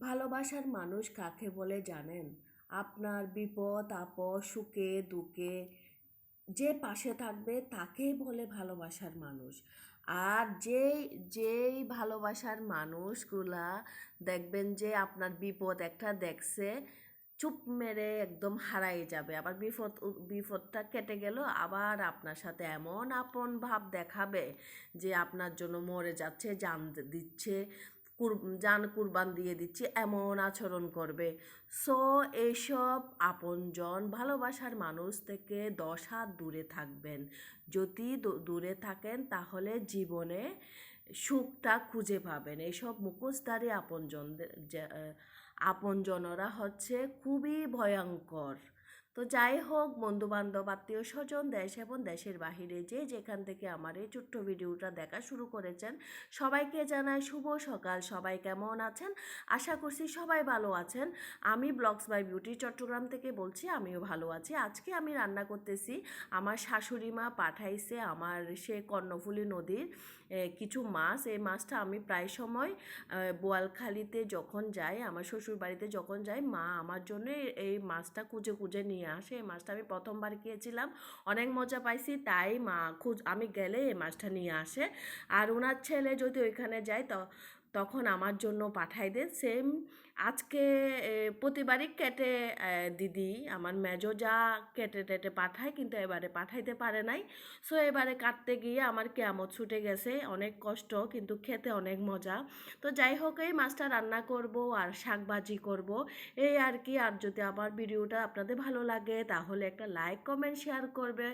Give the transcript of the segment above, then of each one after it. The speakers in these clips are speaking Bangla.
ভালোবাসার মানুষ কাকে বলে জানেন? আপনার বিপদ, আপদ, সুখে, দুঃখে, যে পাশে থাকবে তাকেই বলে ভালোবাসার মানুষ। আর যেই যেই ভালোবাসার মানুষগুলা দেখবেন যে আপনার বিপদ একটা দেখছে, চুপ মেরে একদম হারাই যাবে। আবার বিপদ, বিপদটা কেটে গেল আবার আপনার সাথে এমন আপন ভাব দেখাবে যে আপনার জন্য মরে যাচ্ছে, জান দিচ্ছে। কুর, জান কুরবান দিয়ে দিচ্ছে, এমন আচরণ করবে। সো এইসব আপনজন, ভালোবাসার মানুষ থেকে দশ হাত দূরে থাকবেন। যদি দূরে থাকেন, তাহলে জীবনে সুখটা খুঁজে পাবেন। এইসব মুখোশধারী আপনজনদের আপনজনরা হচ্ছে খুবই ভয়ঙ্কর। তো যাই হোক বন্ধু বান্ধব আত্মীয় স্বজন দেশ এবং দেশের বাহিরে যে যেখান থেকে আমার এই ছোট্ট ভিডিওটা দেখা শুরু করেছেন, সবাইকে জানাই শুভ সকাল। সবাই কেমন আছেন? আশা করছি সবাই ভালো আছেন। আমি ব্লগস বাই বিউটি চট্টগ্রাম থেকে বলছি, আমিও ভালো আছি। আজকে আমি রান্না করতেছি, আমার শাশুড়ি মা পাঠাইছে আমার সে কর্ণফুলী নদীর কিছু মাছ। এই মাছটা আমি প্রায় সময় বোয়ালখালিতে যখন যাই, আমার শ্বশুর বাড়িতে যখন যাই, মা আমার জন্য এই মাছটা কুজে কুজে নিয়ে আসে এই মাছটা আমি প্রথমবার গিয়েছিলাম অনেক মজা পাইছি, তাই মা খুঁজ, আমি গেলে এই মাছটা নিয়ে আসে। আর ওনার ছেলে যদি ওইখানে যায়, তো তখন আমার জন্য পাঠাই দেন। সেম আজকে প্রতিবারই কেটে দিদি, আমার মেজো যা কেটে টেটে পাঠায়, কিন্তু এবারে পাঠাইতে পারে নাই। সো এবারে কাটতে গিয়ে আমার কেয়ামত ছুটে গেছে, অনেক কষ্ট, কিন্তু খেতে অনেক মজা। তো যাই হোক, এই মাছটা রান্না করব আর শাক ভাজি করব। এই আর কি, আর যদি আমার ভিডিওটা আপনাদের ভালো লাগে, তাহলে একটা লাইক কমেন্ট শেয়ার করবে।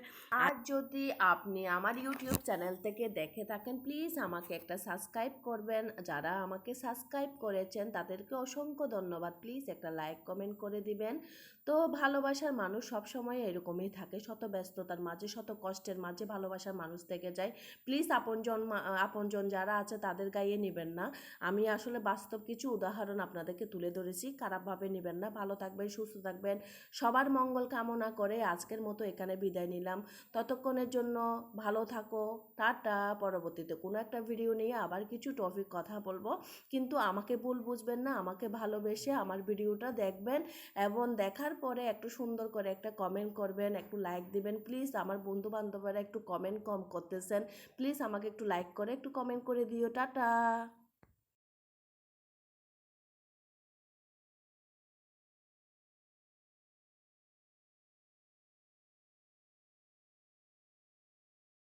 আর যদি আপনি আমার ইউটিউব চ্যানেল থেকে দেখে থাকেন প্লিজ আমাকে একটা সাবস্ক্রাইব করবেন, যারা আমাকে সাবস্ক্রাইব করেছেন, তাদেরকে অসংখ্য ধন্যবাদ। প্লিজ একটা লাইক কমেন্ট করে দিবেন। তো ভালোবাসার মানুষ সবসময় এরকমই থাকে। শত ব্যস্ততার মাঝে, শত কষ্টের মাঝে ভালোবাসার মানুষ থেকে যায়। প্লিজ আপনজন আপনজন যারা আছে, তাদের গাইয়ে নেবেন না। আমি আসলে বাস্তব কিছু উদাহরণ আপনাদেরকে তুলে ধরেছি। খারাপভাবে নেবেন না। ভালো থাকবেন, সুস্থ থাকবেন। সবার মঙ্গল কামনা করে আজকের মতো এখানে বিদায় নিলাম। ততক্ষণের জন্য ভালো থাকো। টাটা। পরবর্তীতে কোনো একটা ভিডিও নিয়ে আবার কিছু টপিক কথা বলব। কিন্তু আমাকে ভুল বুঝবেন না, আমাকে ভালোবেসে আমার ভিডিওটা দেখবেন এবং দেখার পরে একটু সুন্দর করে একটা কমেন্ট করবেন, একটু লাইক দিবেন। প্লিজ আমার বন্ধু বান্ধবরা একটু কমেন্ট কম করতেছেন। প্লিজ আমাকে একটু লাইক করে, একটু কমেন্ট করে দিও। টাটা